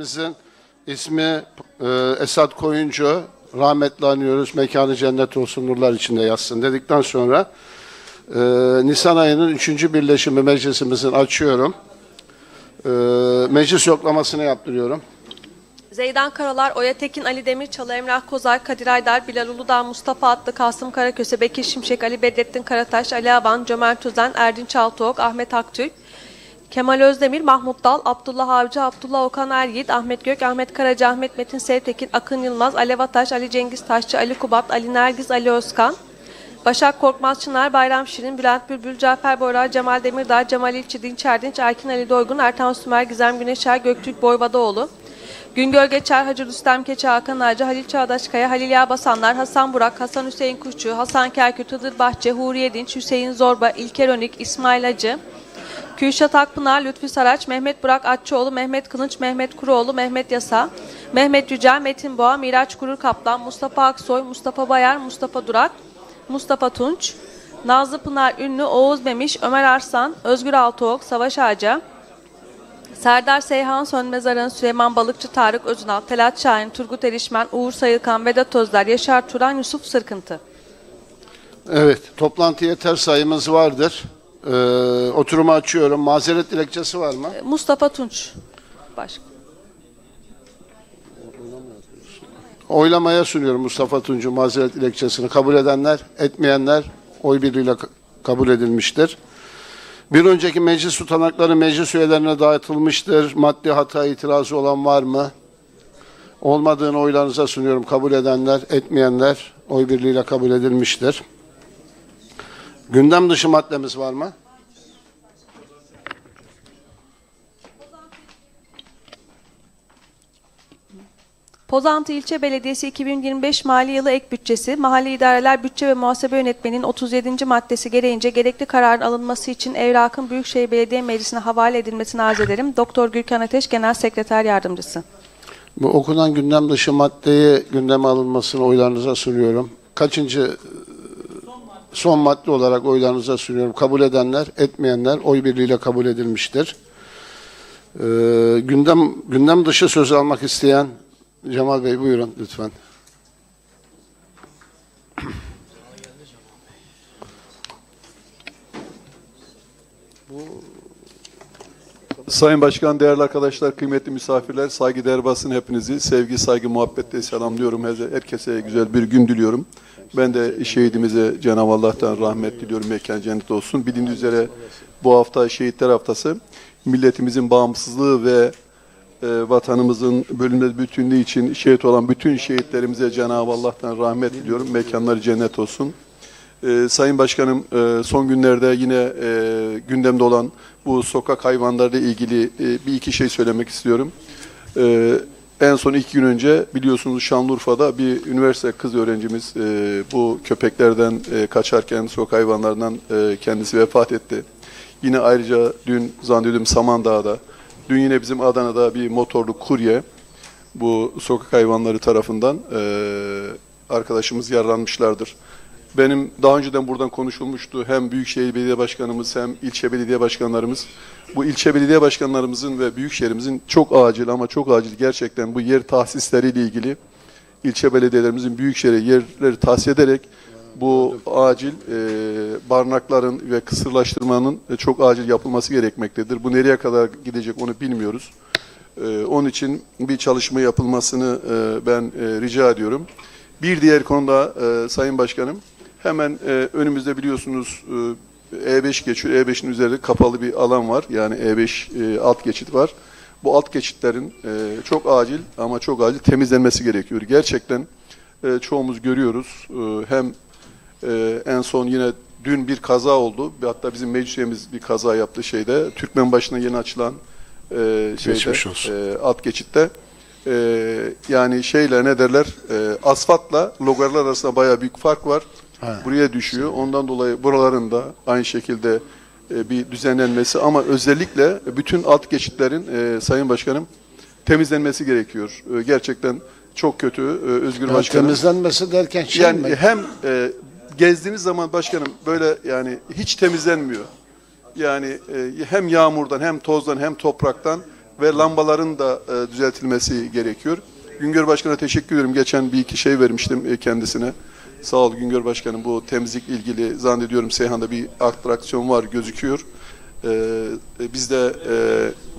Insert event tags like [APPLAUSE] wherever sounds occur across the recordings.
Bizim ismi e, Esat Koyuncu. Rahmetli anıyoruz. Mekanı cennet olsun, nurlar içinde yatsın dedikten sonra e, Nisan ayının üçüncü birleşimi meclisimizin açıyorum. E, meclis yoklamasını yaptırıyorum. Zeydan Karalar, Oya Tekin, Ali Demirçalı, Emrah Kozar, Kadir Aydar, Bilal Uludağ, Mustafa Atlı, Kasım Karaköse, Bekir Şimşek, Ali Bedrettin Karataş, Ali Aban, Cömert Özen, Erdinç Altıok, Ahmet Aktürk, Kemal Özdemir, Mahmut Dal, Abdullah Avcı, Abdullah Okan Eryiğit, Ahmet Gök, Ahmet Karaca, Ahmet Metin Sevtekin, Akın Yılmaz, Alev Ataş, Ali Cengiz Taşçı, Ali Kubat, Ali Nergiz, Ali Özkan, Başak Korkmaz Çınar, Bayram Şirin, Bülent Bülbül, Cafer Boyrar, Cemal Demirdağ, Cemal İlçi, Dinç Erdinç, Erkin Ali Doygun, Ertan Sümer, Gizem Güneşer, Göktürk Boyvadaoğlu, Güngör Geçer, Hacı Rüstem Keçe, Hakan Ağacı, Halil Çağdaşkaya, Halil Yağbasanlar, Hasan Burak, Hasan Hüseyin Kuşçu, Hasan Kerkük, Hıdır Bahçe, Huriye Dinç, Hüseyin Zorba, İlker Önük, İsmail Acı, Kürşat Akpınar, Lütfü Saraç, Mehmet Burak Atçıoğlu, Mehmet Kılıç, Mehmet Kuruoğlu, Mehmet Yasa, Mehmet Yücel, Metin Boğa, Miraç Kurur Kaplan, Mustafa Aksoy, Mustafa Bayar, Mustafa Durak, Mustafa Tunç, Nazlı Pınar Ünlü, Oğuz Memiş, Ömer Arslan, Özgür Altıok, Savaş Ağaca, Serdar Seyhan Sönmez Aran, Süleyman Balıkçı, Tarık Özünal, Telat Şahin, Turgut Erişmen, Uğur Sayılkan, Vedat Özler, Yaşar Turan, Yusuf Sırkıntı. Evet, toplantı yeter sayımız vardır. E, oturumu açıyorum. Mazeret dilekçesi var mı? Mustafa Tunç. Başka. Oylamaya sunuyorum Mustafa Tuncu mazeret dilekçesini. Kabul edenler, etmeyenler oy birliğiyle ka- kabul edilmiştir. Bir önceki meclis tutanakları meclis üyelerine dağıtılmıştır. Maddi hata itirazı olan var mı? Olmadığını oylarınıza sunuyorum. Kabul edenler, etmeyenler oy birliğiyle kabul edilmiştir. Gündem dışı maddemiz var mı? Pozantı İlçe Belediyesi 2025 mali yılı ek bütçesi, Mahalle İdareler Bütçe ve Muhasebe Yönetmeliğinin 37. maddesi gereğince gerekli kararın alınması için evrakın Büyükşehir Belediye Meclisi'ne havale edilmesini arz ederim. Doktor Gülkan Ateş, Genel Sekreter Yardımcısı. Bu okunan gündem dışı maddeyi gündeme alınmasını oylarınıza sunuyorum. Kaçıncı son madde olarak oylarınıza sunuyorum. Kabul edenler, etmeyenler oy birliğiyle kabul edilmiştir. Ee, gündem gündem dışı söz almak isteyen Cemal Bey buyurun lütfen. Sayın Başkan, değerli arkadaşlar, kıymetli misafirler, saygıdeğer basın hepinizi sevgi, saygı, muhabbetle selamlıyorum. Her- Herkese güzel bir gün diliyorum. Ben de şehidimize Cenab-ı Allah'tan rahmet diliyorum. Mekan cennet olsun. Bildiğiniz üzere bu hafta Şehitler Haftası. Milletimizin bağımsızlığı ve e, vatanımızın bölünmez bütünlüğü için şehit olan bütün şehitlerimize Cenab-ı Allah'tan rahmet diliyorum. Mekanları cennet olsun. Ee, Sayın Başkanım e, son günlerde yine e, gündemde olan bu sokak hayvanlarıyla ilgili e, bir iki şey söylemek istiyorum. Ee, en son iki gün önce biliyorsunuz Şanlıurfa'da bir üniversite kız öğrencimiz e, bu köpeklerden e, kaçarken sokak hayvanlarından e, kendisi vefat etti. Yine ayrıca dün zannediyorum Samandağ'da, dün yine bizim Adana'da bir motorlu kurye bu sokak hayvanları tarafından e, arkadaşımız yaralanmışlardır. Benim daha önceden buradan konuşulmuştu. Hem Büyükşehir Belediye Başkanımız hem ilçe belediye başkanlarımız. Bu ilçe belediye başkanlarımızın ve büyükşehirimizin çok acil ama çok acil gerçekten bu yer tahsisleriyle ilgili ilçe belediyelerimizin büyükşehire yerleri tahsis ederek bu acil e, barınakların ve kısırlaştırmanın e, çok acil yapılması gerekmektedir. Bu nereye kadar gidecek onu bilmiyoruz. E, onun için bir çalışma yapılmasını e, ben e, rica ediyorum. Bir diğer konuda e, Sayın Başkanım, hemen e, önümüzde biliyorsunuz e, E5 geçiyor. E5'in üzerinde kapalı bir alan var. Yani E5 e, alt geçit var. Bu alt geçitlerin e, çok acil ama çok acil temizlenmesi gerekiyor. Gerçekten e, çoğumuz görüyoruz. E, hem e, en son yine dün bir kaza oldu. Hatta bizim meclis üyemiz bir kaza yaptı şeyde. Türkmen başına yeni açılan e, şeyde, e, alt geçitte. E, yani şeyle ne derler e, asfaltla logarlar arasında bayağı büyük fark var. Ha. Buraya düşüyor. Ondan dolayı buraların da aynı şekilde e, bir düzenlenmesi ama özellikle bütün alt geçitlerin e, Sayın Başkanım temizlenmesi gerekiyor. E, gerçekten çok kötü e, Özgür Yani Başkanım. temizlenmesi derken şey Yani mi? hem e, gezdiğiniz zaman başkanım böyle yani hiç temizlenmiyor. Yani e, hem yağmurdan hem tozdan hem topraktan ve lambaların da e, düzeltilmesi gerekiyor. Güngör Başkan'a teşekkür ederim. Geçen bir iki şey vermiştim e, kendisine. Sağ ol Güngör Başkanım. Bu temizlik ilgili zannediyorum Seyhan'da bir atraksiyon var gözüküyor. Ee, biz de e,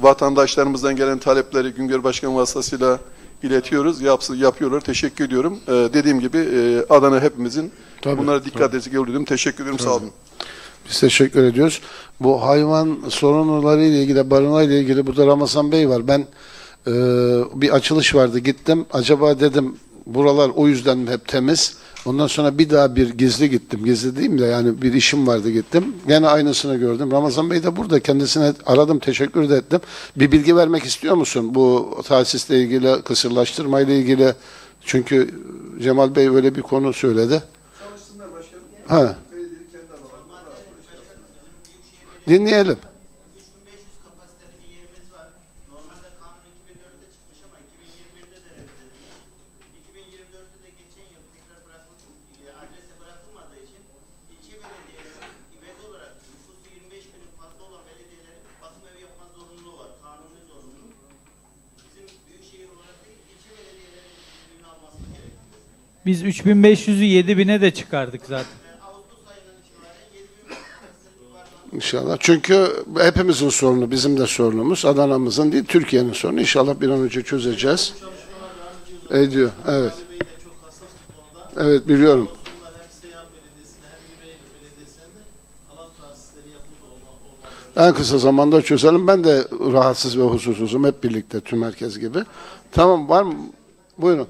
vatandaşlarımızdan gelen talepleri Güngör Başkan vasıtasıyla iletiyoruz. Yapsı, yapıyorlar. Teşekkür ediyorum. Ee, dediğim gibi e, Adana hepimizin Tabii, bunlara dikkat edilmesi gerekiyor. Teşekkür ediyorum. Sağ olun. Biz teşekkür ediyoruz. Bu hayvan sorunları ile ilgili, barınağı ile ilgili burada Ramazan Bey var. Ben e, bir açılış vardı gittim. Acaba dedim buralar o yüzden hep temiz? Ondan sonra bir daha bir gizli gittim. Gizli değil mi de yani bir işim vardı gittim. Gene aynısını gördüm. Ramazan Bey de burada. Kendisine aradım, teşekkür de ettim. Bir bilgi vermek istiyor musun bu tesisle ilgili, kısırlaştırma ile ilgili? Çünkü Cemal Bey öyle bir konu söyledi. Ha. Dinleyelim. 3500 kapasiteli bir yerimiz var. Normalde kanun 2004'te çıkmış ama 2021'de de reddedildi. 2024'te de geçen yıl tekrar bırakıldı, e, adrese bırakılmadığı için ilçe belediyeleri ivedi olarak nüfusu 25 binin fazla olan belediyelerin bakım evi yapma zorunluluğu var. Kanuni zorunluluk. Bizim büyükşehir olarak değil, ilçe belediyelerin ürünü alması gerekiyor. Biz 3500'ü 7000'e de çıkardık zaten. Ağustos ayından itibaren 7000 kapasiteli yuvarlandı. İnşallah. Çünkü hepimizin sorunu, bizim de sorunumuz. Adana'mızın değil, Türkiye'nin sorunu. İnşallah bir an önce çözeceğiz. Ediyor, evet. Evet, biliyorum. En kısa zamanda çözelim. Ben de rahatsız ve huzursuzum. Hep birlikte, tüm herkes gibi. Tamam, var mı? Buyurun.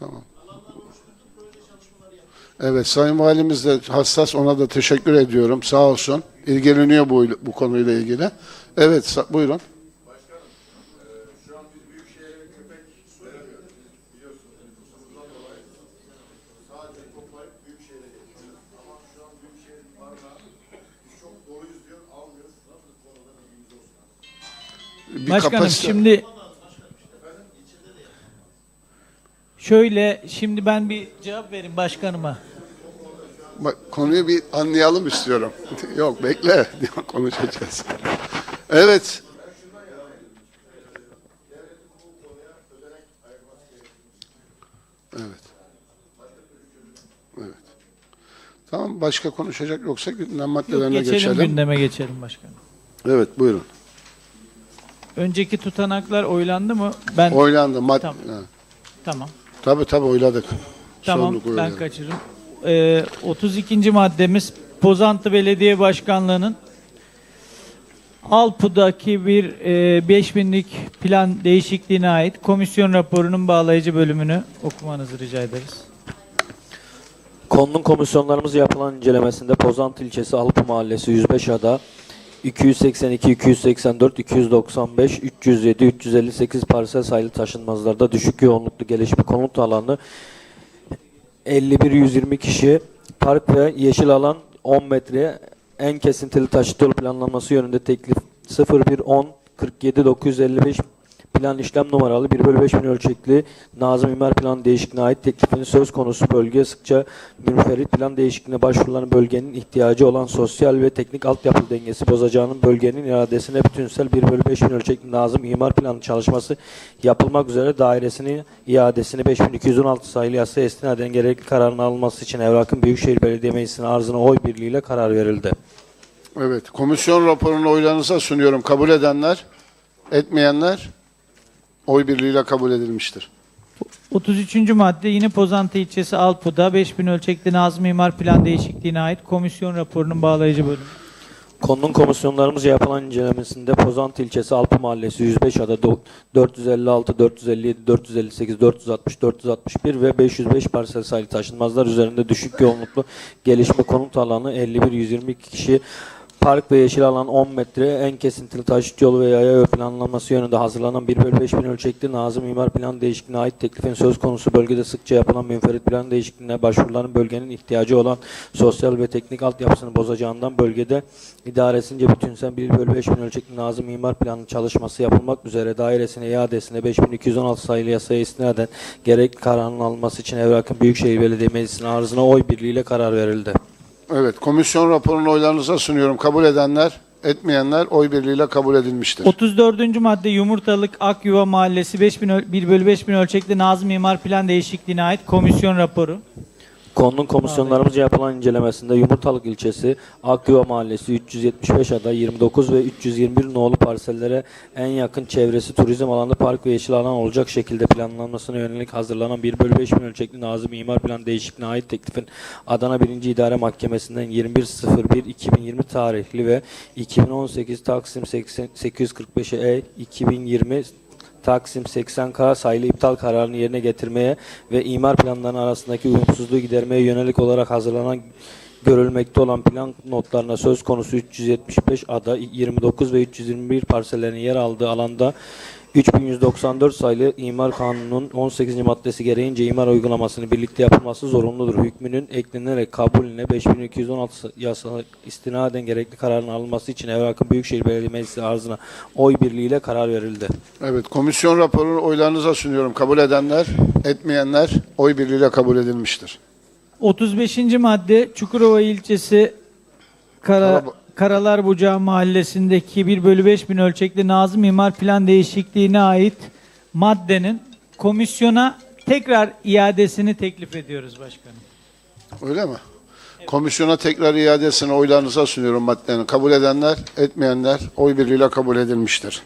Tamam. Evet, Sayın Valimiz de hassas, ona da teşekkür ediyorum. Sağ olsun. İlgileniyor bu, bu konuyla ilgili. Evet, buyurun. Şu an biz Büyükşehir'e köpek veremiyoruz. Biliyorsunuz nüfusumuzdan dolayı. Sadece toplayıp Büyükşehir'e getiriyoruz. Ama şu an Büyükşehir barınağı biz çok doluyuz diyor, almıyoruz. Nasıl konuda bilgimiz olsun. Bir Başkanım kapasite- şimdi şöyle şimdi ben bir cevap vereyim başkanıma. Bak, konuyu bir anlayalım istiyorum. [LAUGHS] Yok, bekle. [LAUGHS] Konuşacağız. Evet. Evet. Evet. Tamam, başka konuşacak yoksa gündem Yok, maddelerine geçelim, geçelim. gündeme geçelim başkanım. Evet, buyurun. Önceki tutanaklar oylandı mı? Ben Oylandı. Mad Tamam. Ha. tamam. Tabii tabii oyladık. Tamam Sorumluluk ben oyladık. kaçırırım. Ee, 32. maddemiz Pozantı Belediye Başkanlığı'nın Alpu'daki bir e, 5000'lik plan değişikliğine ait komisyon raporunun bağlayıcı bölümünü okumanızı rica ederiz. Konunun komisyonlarımız yapılan incelemesinde Pozantı ilçesi Alpı Mahallesi 105 ada 282, 284, 295, 307, 358 parsel sayılı taşınmazlarda düşük yoğunluklu gelişmiş konut alanı. 51 120 kişi park ve yeşil alan 10 metre. En kesintili taşıt yolu planlanması yönünde teklif 0110 47 955 plan işlem numaralı 1 bölü 5 bin ölçekli Nazım İmar Plan değişikliğine ait teklifinin söz konusu bölge sıkça münferit plan değişikliğine başvurulan bölgenin ihtiyacı olan sosyal ve teknik altyapı dengesi bozacağının bölgenin iradesine bütünsel 1 bölü 5 bin ölçekli Nazım İmar Planı çalışması yapılmak üzere dairesinin iadesini 5216 sayılı yasa istinaden gerekli kararın alınması için Evrak'ın Büyükşehir Belediye Meclisi'nin arzına oy birliğiyle karar verildi. Evet, komisyon raporunu oylarınıza sunuyorum. Kabul edenler, etmeyenler oy birliğiyle kabul edilmiştir. 33. madde yine Pozantı ilçesi Alpu'da 5000 ölçekli Nazım İmar Plan değişikliğine ait komisyon raporunun bağlayıcı bölümü. Konunun komisyonlarımızca yapılan incelemesinde Pozantı ilçesi Alpı Mahallesi 105 ada do- 456, 457, 458, 460, 461 ve 505 parsel sayılı taşınmazlar üzerinde düşük yoğunluklu gelişme konut alanı 51 122 kişi Park ve yeşil alan 10 metre, en kesintili taşıt yolu ve yaya yol planlanması yönünde hazırlanan 1 bölü 5 bin ölçekli Nazım İmar Plan Değişikliğine ait teklifin söz konusu bölgede sıkça yapılan münferit plan değişikliğine başvuruların bölgenin ihtiyacı olan sosyal ve teknik altyapısını bozacağından bölgede idaresince bütünsel 1 bölü 5 bin ölçekli Nazım İmar Planı çalışması yapılmak üzere dairesine iadesine 5216 sayılı yasaya istinaden gerekli kararın alınması için Evrak'ın Büyükşehir Belediye Meclisi'nin arzına oy birliğiyle karar verildi. Evet, komisyon raporunu oylarınıza sunuyorum. Kabul edenler, etmeyenler oy birliğiyle kabul edilmiştir. 34. madde Yumurtalık Akyuva Mahallesi 5000 öl- 1 bölü 5000 ölçekli Nazım İmar Plan Değişikliğine ait komisyon raporu. Konunun komisyonlarımızca yapılan incelemesinde Yumurtalık ilçesi Akyuva Mahallesi 375 ada 29 ve 321 nolu parsellere en yakın çevresi turizm alanı park ve yeşil alan olacak şekilde planlanmasına yönelik hazırlanan 1 bölü 5 bin ölçekli Nazım İmar Plan Değişikliğine ait teklifin Adana 1. İdare Mahkemesi'nden 21.01.2020 tarihli ve 2018 Taksim 80 845'e E 2020 Taksim 80K sayılı iptal kararını yerine getirmeye ve imar planlarının arasındaki uyumsuzluğu gidermeye yönelik olarak hazırlanan görülmekte olan plan notlarına söz konusu 375 ada 29 ve 321 parsellerin yer aldığı alanda 3194 sayılı İmar Kanunu'nun 18. maddesi gereğince imar uygulamasını birlikte yapılması zorunludur. Hükmünün eklenerek kabulüne 5216 yasa istinaden gerekli kararın alınması için Evrak'ın Büyükşehir Belediye Meclisi arzına oy birliğiyle karar verildi. Evet, komisyon raporunu oylarınıza sunuyorum. Kabul edenler, etmeyenler oy birliğiyle kabul edilmiştir. 35. madde Çukurova ilçesi Kara, Karab- Karalar Bucağı mahallesindeki 1 bölü 5 bin ölçekli Nazım İmar Plan Değişikliğine ait maddenin komisyona tekrar iadesini teklif ediyoruz başkanım. Öyle mi? Komisyona tekrar iadesini oylarınıza sunuyorum maddenin. Kabul edenler, etmeyenler oy birliğiyle kabul edilmiştir.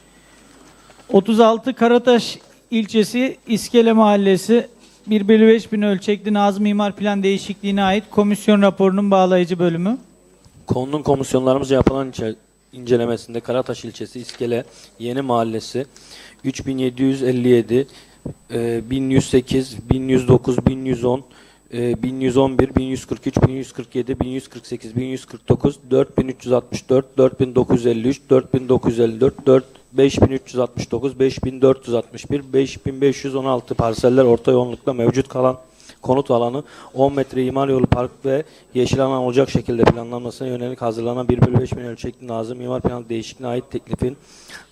36 Karataş ilçesi İskele Mahallesi 1 bölü 5 bin ölçekli Nazım İmar Plan Değişikliğine ait komisyon raporunun bağlayıcı bölümü. Konunun komisyonlarımızca yapılan ince- incelemesinde Karataş ilçesi İskele Yeni Mahallesi 3757 e, 1108 1109 1110 e, 1111 1143 1147 1148 1149 4364 4953 4954 4 5369 5461 5516 parseller orta yoğunlukta mevcut kalan konut alanı 10 metre imar yolu park ve yeşil alan olacak şekilde planlanmasına yönelik hazırlanan 1 bölü 5 bin ölçekli Nazım İmar Planı değişikliğine ait teklifin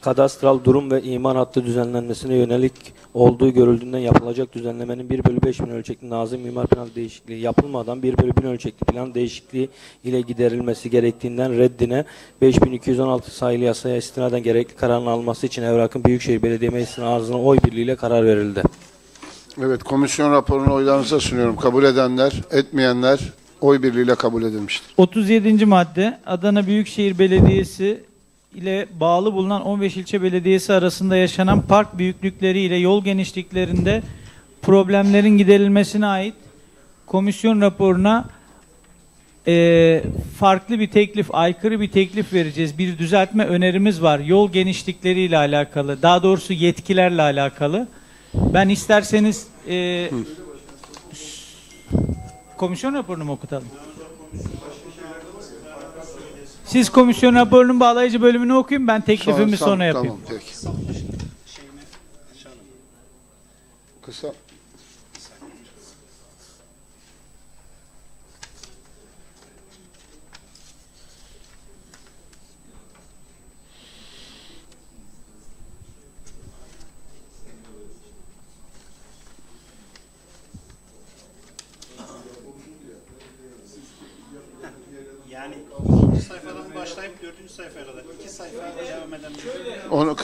kadastral durum ve imar hattı düzenlenmesine yönelik olduğu görüldüğünden yapılacak düzenlemenin 1 bölü 5 bin ölçekli Nazım İmar Planı değişikliği yapılmadan 1 bölü 1000 ölçekli plan değişikliği ile giderilmesi gerektiğinden reddine 5216 sayılı yasaya istinaden gerekli kararın alması için Evrak'ın Büyükşehir Belediye Meclisi'nin arzına oy birliğiyle karar verildi. Evet, komisyon raporunu oylarınıza sunuyorum. Kabul edenler, etmeyenler oy birliğiyle kabul edilmiştir. 37. madde Adana Büyükşehir Belediyesi ile bağlı bulunan 15 ilçe belediyesi arasında yaşanan park büyüklükleri ile yol genişliklerinde problemlerin giderilmesine ait komisyon raporuna eee, farklı bir teklif, aykırı bir teklif vereceğiz. Bir düzeltme önerimiz var. Yol genişlikleriyle alakalı, daha doğrusu yetkilerle alakalı. Ben isterseniz eee, komisyon raporunu mu okutalım? Siz komisyon raporunun bağlayıcı bölümünü okuyun ben teklifimi Sonra- sonra yapayım. Tamam, peki. Kısa. Sayfaya kadar iki sayfa devam eden Onu,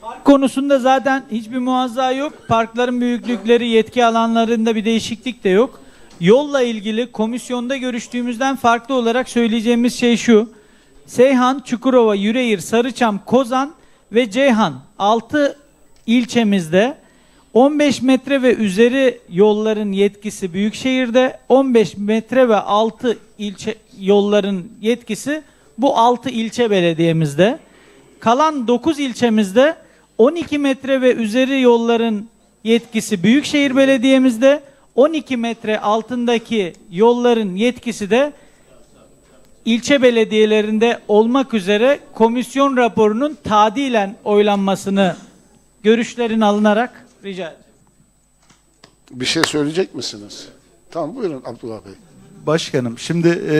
Park konusunda zaten hiçbir muazza yok. Parkların büyüklükleri, yetki alanlarında bir değişiklik de yok. Yolla ilgili komisyonda görüştüğümüzden farklı olarak söyleyeceğimiz şey şu. Seyhan, Çukurova, Yüreğir, Sarıçam, Kozan ve Ceyhan 6 ilçemizde 15 metre ve üzeri yolların yetkisi Büyükşehir'de, 15 metre ve altı ilçe yolların yetkisi bu 6 ilçe belediyemizde. Kalan 9 ilçemizde 12 metre ve üzeri yolların yetkisi Büyükşehir Belediye'mizde, 12 metre altındaki yolların yetkisi de ilçe belediyelerinde olmak üzere komisyon raporunun tadilen oylanmasını görüşlerin alınarak rica ederim. Bir şey söyleyecek misiniz? Tamam buyurun Abdullah Bey. Başkanım şimdi e,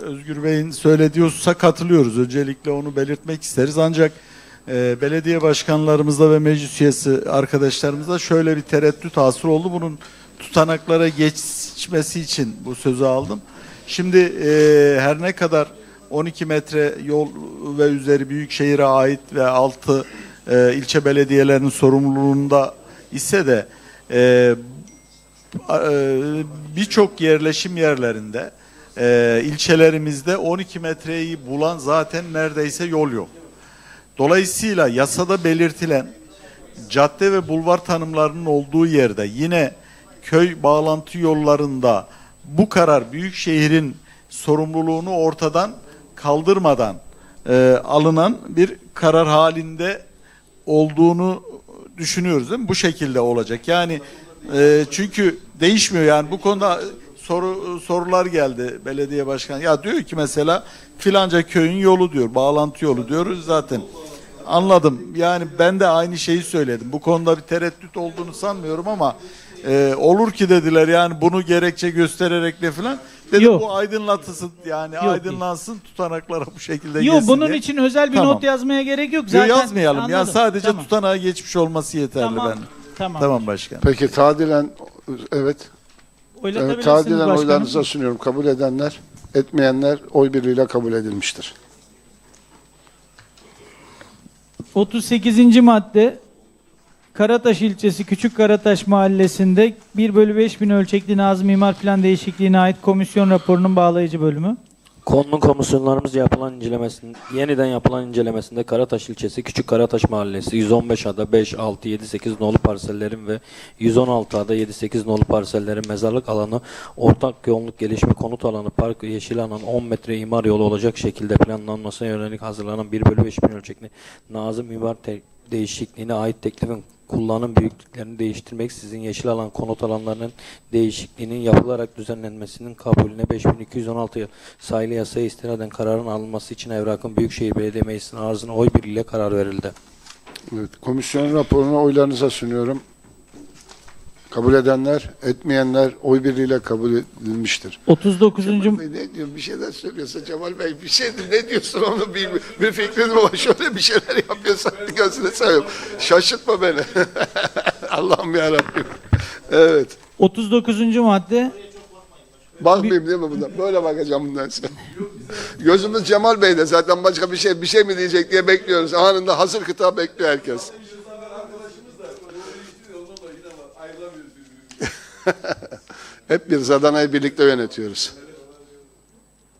Özgür Bey'in söylediği hususa katılıyoruz. Öncelikle onu belirtmek isteriz. Ancak e, belediye başkanlarımızda ve meclis üyesi arkadaşlarımızda şöyle bir tereddüt hasıl oldu. Bunun tutanaklara geçmesi için bu sözü aldım. Şimdi e, her ne kadar 12 metre yol ve üzeri büyük şehire ait ve altı e, ilçe belediyelerinin sorumluluğunda ise de e, e, birçok yerleşim yerlerinde e, ilçelerimizde 12 metreyi bulan zaten neredeyse yol yok. Dolayısıyla yasada belirtilen cadde ve bulvar tanımlarının olduğu yerde yine köy bağlantı yollarında bu karar büyük şehrin sorumluluğunu ortadan kaldırmadan e, alınan bir karar halinde olduğunu düşünüyoruz değil mi? Bu şekilde olacak. Yani e, çünkü değişmiyor yani bu konuda soru sorular geldi belediye başkanı. Ya diyor ki mesela filanca köyün yolu diyor, bağlantı yolu diyoruz zaten. Anladım. Yani ben de aynı şeyi söyledim. Bu konuda bir tereddüt olduğunu sanmıyorum ama e, olur ki dediler yani bunu gerekçe göstererek de filan. Dedim Yok. bu aydınlatılsın yani aydınlansın tutanaklara bu şekilde Yok bunun diye. için özel bir Tamam. not yazmaya gerek yok. Yok, Zaten yazmayalım ya Anladım. sadece Tamam. tutanağa geçmiş olması yeterli Tamam. ben. Tamam. Tamam başkanım. Peki tadilen evet. Evet, Oylatabilirsiniz tadilen başkanım. oylarınıza sunuyorum. Kabul edenler, etmeyenler oy birliğiyle kabul edilmiştir. 38. madde Karataş ilçesi Küçük Karataş mahallesinde 1 bölü 5 bin ölçekli Nazım İmar Plan değişikliğine ait komisyon raporunun bağlayıcı bölümü. Konunun komisyonlarımızca yapılan incelemesinde, yeniden yapılan incelemesinde Karataş ilçesi Küçük Karataş Mahallesi 115 ada 5, 6, 7, 8 nolu parsellerin ve 116 ada 7, 8 nolu parsellerin mezarlık alanı, ortak yoğunluk gelişme konut alanı, park yeşil alan 10 metre imar yolu olacak şekilde planlanmasına yönelik hazırlanan 1 bölü 5 bin ölçekli Nazım İmar te- değişikliğine ait teklifin kullanım büyüklüklerini değiştirmeksizin yeşil alan konut alanlarının değişikliğinin yapılarak düzenlenmesinin kabulüne 5216 sayılı yasaya istinaden kararın alınması için Evrak'ın Büyükşehir Belediye Meclisi'nin arzına oy birliğiyle karar verildi. Evet, komisyon raporunu oylarınıza sunuyorum. Kabul edenler, etmeyenler oy birliğiyle kabul edilmiştir. 39. Cemal Bey ne diyor? Bir şeyler söylüyorsa Cemal Bey bir şey ne diyorsun onu bir, bir fikrin var. Şöyle bir şeyler yapıyorsan gözüne seveyim. Şaşırtma beni. [LAUGHS] Allah'ım yarabbim. Evet. 39. madde Bakmayayım değil mi bundan? Böyle bakacağım bundan sonra. Gözümüz Cemal Bey'de zaten başka bir şey bir şey mi diyecek diye bekliyoruz. Anında hazır kıta bekliyor herkes. Hep bir Adana'yı birlikte yönetiyoruz.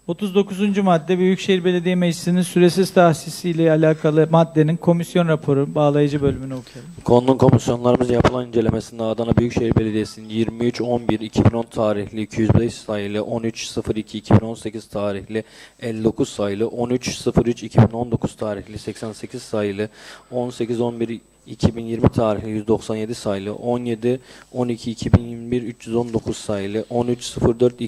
39. madde Büyükşehir Belediye Meclisi'nin süresiz tahsisiyle alakalı maddenin komisyon raporu bağlayıcı bölümünü okuyalım. Konunun komisyonlarımızca yapılan incelemesinde Adana Büyükşehir Belediyesi'nin 23.11.2010 tarihli 205 sayılı 13.02.2018 tarihli 59 sayılı 13.03.2019 tarihli 88 sayılı 18.11 2020 tarihli 197 sayılı 17 12 2021 319 sayılı 13 04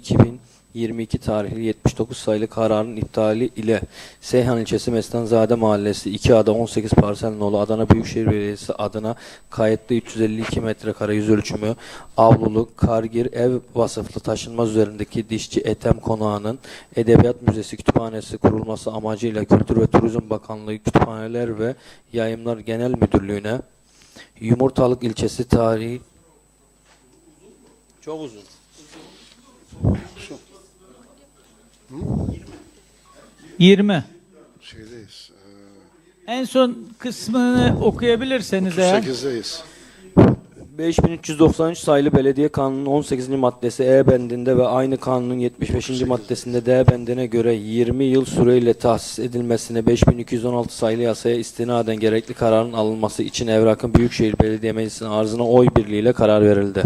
2022 tarihli 79 sayılı kararın iptali ile Seyhan ilçesi Mestanzade Mahallesi 2 ada 18 parsel nolu Adana Büyükşehir Belediyesi adına kayıtlı 352 metrekare yüz ölçümü avlulu kargir ev vasıflı taşınmaz üzerindeki dişçi Etem Konağı'nın Edebiyat Müzesi Kütüphanesi kurulması amacıyla Kültür ve Turizm Bakanlığı Kütüphaneler ve Yayımlar Genel Müdürlüğü'ne Yumurtalık ilçesi tarihi çok uzun. Hı? 20. Şeydeyiz. En son kısmını okuyabilirseniz eğer. 38'deyiz. 5393 sayılı Belediye Kanunu'nun 18. maddesi E bendinde ve aynı kanunun 75. maddesinde D bendine göre 20 yıl süreyle tahsis edilmesine 5216 sayılı yasaya istinaden gerekli kararın alınması için Evrak'ın Büyükşehir Belediye Meclisi'nin arzına oy birliğiyle karar verildi.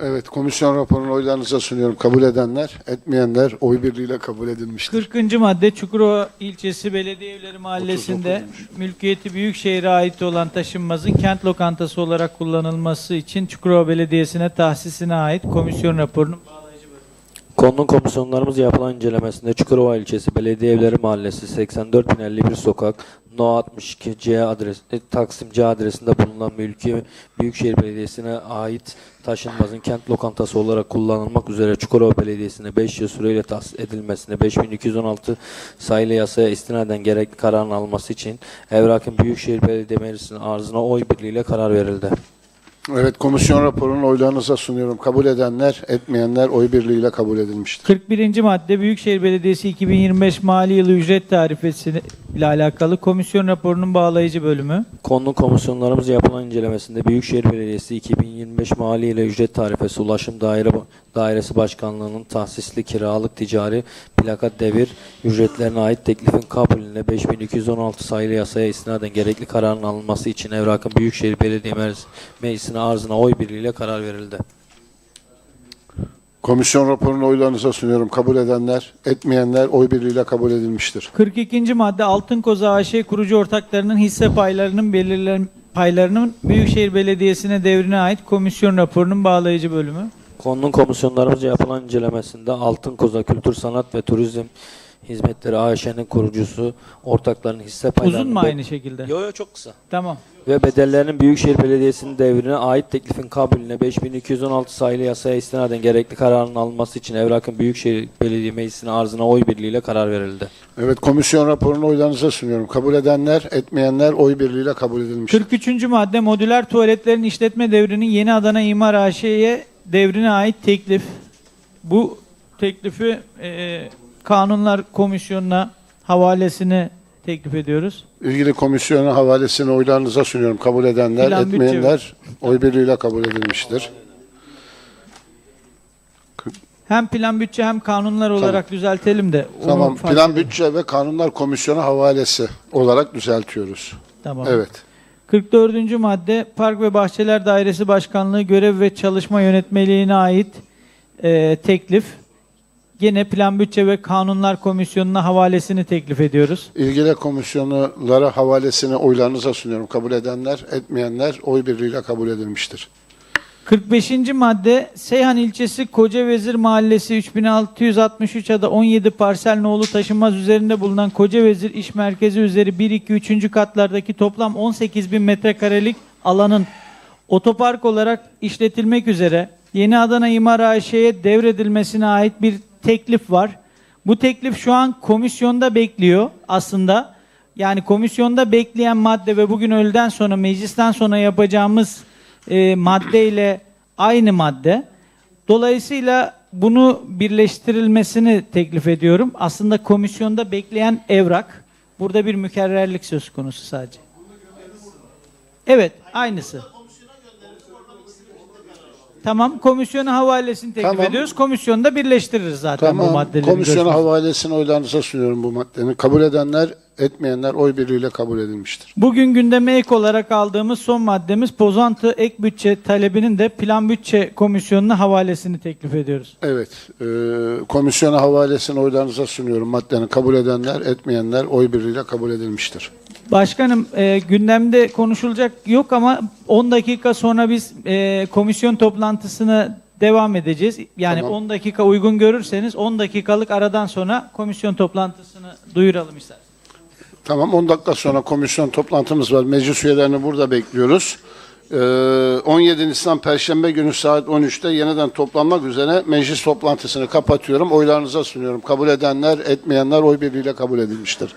Evet, komisyon raporunu oylarınıza sunuyorum. Kabul edenler, etmeyenler oy birliğiyle kabul edilmiştir. 40. madde Çukurova ilçesi Belediye Evleri Mahallesi'nde mülkiyeti Büyükşehir'e ait olan taşınmazın kent lokantası olarak kullanılması için Çukurova Belediyesi'ne tahsisine ait komisyon raporunun. Konunun komisyonlarımız yapılan incelemesinde Çukurova ilçesi Belediye Evleri Mahallesi 84.051 sokak No 62 C adres, e, Taksim C adresinde bulunan mülki Büyükşehir Belediyesi'ne ait taşınmazın kent lokantası olarak kullanılmak üzere Çukurova Belediyesi'ne 5 yıl süreyle tahsis edilmesine 5216 sayılı yasaya istinaden gerekli kararın alması için Evrak'ın Büyükşehir Belediye Meclisi'nin arzına oy birliğiyle karar verildi. Evet komisyon raporunu oylarınıza sunuyorum. Kabul edenler, etmeyenler oy birliğiyle kabul edilmiştir. 41. madde Büyükşehir Belediyesi 2025 mali yılı ücret tarifesi ile alakalı komisyon raporunun bağlayıcı bölümü. Konunun komisyonlarımız yapılan incelemesinde Büyükşehir Belediyesi 2025 mali ile ücret tarifesi Ulaşım Daire Dairesi Başkanlığı'nın tahsisli kiralık ticari plaka devir ücretlerine ait teklifin kabulüne 5216 sayılı yasaya istinaden gerekli kararın alınması için Evrak'ın Büyükşehir Belediye Meclis- Meclisi'ne arzına oy birliğiyle karar verildi. Komisyon raporunu oylarınıza sunuyorum. Kabul edenler, etmeyenler oy birliğiyle kabul edilmiştir. 42. madde Altın Koza AŞ kurucu ortaklarının hisse paylarının belirlen paylarının Büyükşehir Belediyesi'ne devrine ait komisyon raporunun bağlayıcı bölümü. Konunun komisyonlarımızca yapılan incelemesinde Altın Koza Kültür Sanat ve Turizm Hizmetleri AŞ'nin kurucusu ortaklarının hisse paylarının Uzun mu aynı şekilde? Yo yo çok kısa. Tamam. ve bedellerinin Büyükşehir Belediyesi'nin devrine ait teklifin kabulüne 5216 sayılı yasaya istinaden gerekli kararın alınması için Evrak'ın Büyükşehir Belediye Meclisi'ne arzına oy birliğiyle karar verildi. Evet komisyon raporunu oylarınıza sunuyorum. Kabul edenler, etmeyenler oy birliğiyle kabul edilmiştir. 43. madde modüler tuvaletlerin işletme devrinin Yeni Adana İmar AŞ'ye devrine ait teklif. Bu teklifi e, Kanunlar Komisyonu'na havalesini teklif ediyoruz. İlgili komisyonun havalesini oylarınıza sunuyorum. Kabul edenler, Plan bütçe etmeyenler oy birliğiyle kabul edilmiştir. Hem plan bütçe hem kanunlar olarak düzeltelim de. onu Tamam. fark Plan edelim. bütçe ve kanunlar komisyonu havalesi olarak düzeltiyoruz. Tamam. Evet. 44. madde Park ve Bahçeler Dairesi Başkanlığı görev ve çalışma yönetmeliğine ait e, teklif. Gene Plan Bütçe ve Kanunlar Komisyonu'na havalesini teklif ediyoruz. İlgili komisyonlara havalesini oylarınıza sunuyorum. Kabul edenler, etmeyenler oy birliğiyle kabul edilmiştir. 45. madde Seyhan ilçesi Kocavezir Mahallesi 3663 ada 17 parsel nolu taşınmaz üzerinde bulunan Kocavezir İş Merkezi üzeri 1 2 3. katlardaki toplam 18 bin metrekarelik alanın otopark olarak işletilmek üzere Yeni Adana İmar AŞ'ye devredilmesine ait bir teklif var. Bu teklif şu an komisyonda bekliyor aslında. Yani komisyonda bekleyen madde ve bugün öğleden sonra meclisten sonra yapacağımız e, maddeyle aynı madde. Dolayısıyla bunu birleştirilmesini teklif ediyorum. Aslında komisyonda bekleyen evrak. Burada bir mükerrerlik söz konusu sadece. Evet, aynısı. Tamam, komisyona havalesini teklif Tamam. ediyoruz. Komisyonda birleştiririz zaten bu Tamam. maddeleri. Komisyona havalesini oylarınıza sunuyorum bu maddenin. Kabul edenler, etmeyenler oy birliğiyle kabul edilmiştir. Bugün gündeme ek olarak aldığımız son maddemiz pozantı ek bütçe talebinin de plan bütçe komisyonuna havalesini teklif ediyoruz. Evet. E, komisyona havalesini oylarınıza sunuyorum. Maddenin kabul edenler, etmeyenler oy birliğiyle kabul edilmiştir. Başkanım e, gündemde konuşulacak yok ama 10 dakika sonra biz e, komisyon toplantısına devam edeceğiz. Yani Tamam. 10 dakika uygun görürseniz 10 dakikalık aradan sonra komisyon toplantısını duyuralım isterseniz. Tamam 10 dakika sonra komisyon toplantımız var. Meclis üyelerini burada bekliyoruz. Ee, 17 Nisan Perşembe günü saat 13'te yeniden toplanmak üzere meclis toplantısını kapatıyorum. Oylarınıza sunuyorum. Kabul edenler, etmeyenler oy birliğiyle kabul edilmiştir.